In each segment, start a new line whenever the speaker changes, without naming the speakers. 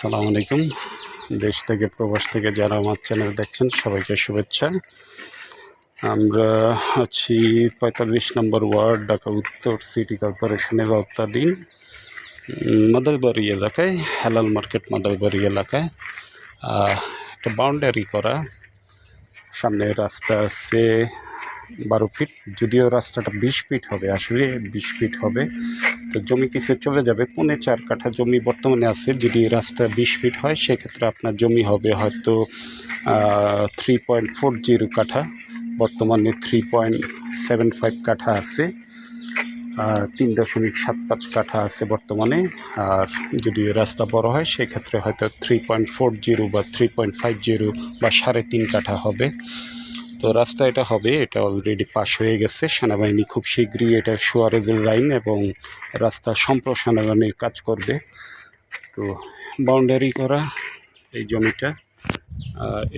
আসসালামু আলাইকুম। দেশ থেকে প্রবাস থেকে যারা আমার চ্যানেল দেখছেন সবাইকে শুভেচ্ছা। আমরা আছি পঁয়তাল্লিশ নম্বর ওয়ার্ড ঢাকা উত্তর সিটি কর্পোরেশনের আওতাধীন উম, মাদারবাড়ি এলাকায় হেলাল মার্কেট মাদারবাড়ি এলাকায়। একটা বাউন্ডারি করা সামনে রাস্তা আছে বারো ফিট যদিও রাস্তাটা বিশ ফিট হবে আসলে বিশ ফিট হবে। তো জমি কিছু চলে যাবে? পৌনে চার কাঠা জমি বর্তমানে আছে? যদি রাস্তা বিশ ফিট হয়, সেক্ষেত্রে আপনার জমি হবে হয়তো থ্রি পয়েন্ট ফোর জিরো কাঠা। বর্তমানে থ্রি পয়েন্ট সেভেন ফাইভ কাঠা আছে। আর তিন দশমিক সাত পাঁচ কাঠা আছে বর্তমানে। আর যদি রাস্তা বড় হয়, সেক্ষেত্রে হয়তো থ্রি পয়েন্ট ফোর জিরো বা থ্রি পয়েন্ট ফাইভ জিরো বা সাড়ে তিন কাঠা হবে। তো রাস্তা এটা হবে, এটা অলরেডি পাস হয়ে গেছে। সেনাবাহিনী খুব শীঘ্রই এটা সুয়ারেজের লাইন এবং রাস্তা সম্প্রসারণের কাজ করবে। তো বাউন্ডারি করা এই জমিটা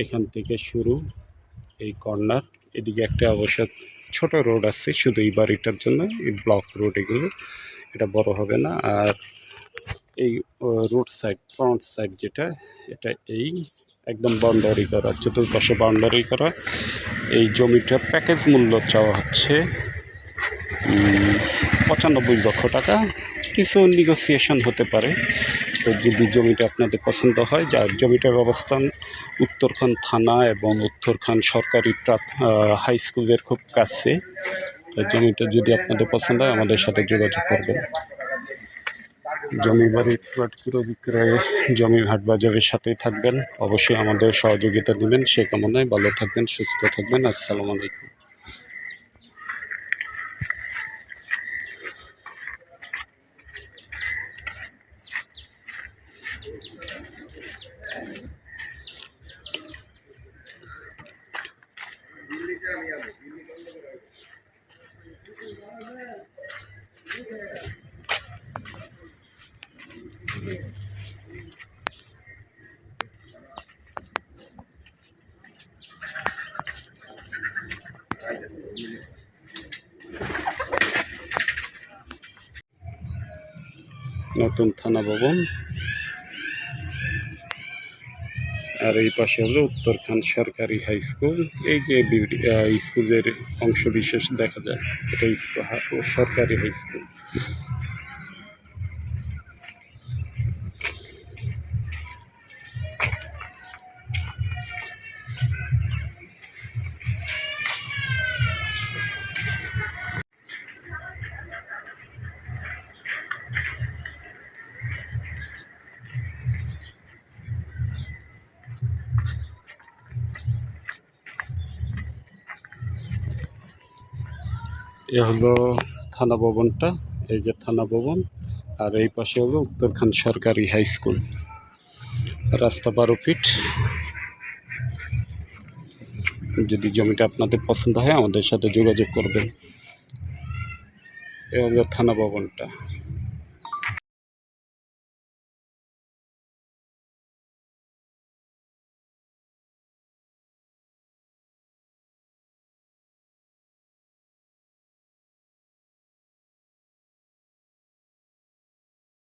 এখান থেকে শুরু এই কর্নার এদিকে একটা অবশ্য ছোট রোড আছে, শুধু এই বাড়িটার জন্য, এই ব্লক রোড এগুলো। এটা বড় হবে না। আর এই রোড সাইড ফ্রন্ট সাইড যেটা, এটা এই একদম বাউন্ডারি করা, চতুর্পাশে বাউন্ডারি করা। এই জমিটার প্যাকেজ মূল্য চাওয়া হচ্ছে পঁচানব্বই লক্ষ টাকা। কিছু নেগোসিয়েশন হতে পারে। তো যদি জমিটা আপনাদের পছন্দ হয়, যার জমিটার অবস্থান উত্তরখান থানা এবং উত্তরখান সরকারি হাই স্কুলের খুব কাছে, তো জমিটা যদি আপনাদের পছন্দ হয়, আমাদের সাথে যোগাযোগ করবেন। জমি বাড়ির প্লট ক্রয় বিক্রয়ে জমি হাট বাজারের সাথেই থাকবেন। অবশ্যই আমাদের সহযোগিতা দিবেন। সে কামনায় ভালো থাকবেন, সুস্থ থাকবেন। আসসালামু আলাইকুম। নতুন থানা ভবন। আর এই পাশে হলো উত্তরখান সরকারি হাই স্কুল। এই যে স্কুলের অংশ বিশেষ দেখা যায় এটা সরকারি হাই স্কুল। এ হলো থানা ভবনটা, এই যে থানা ভবন, আর এই পাশে হলো উত্তরখান সরকারি হাই স্কুল, রাস্তা বারো ফিট। যদি জমিটা আপনাদের পছন্দ হয় আমাদের সাথে যোগাযোগ করবেন। এ হলো থানা ভবনটা।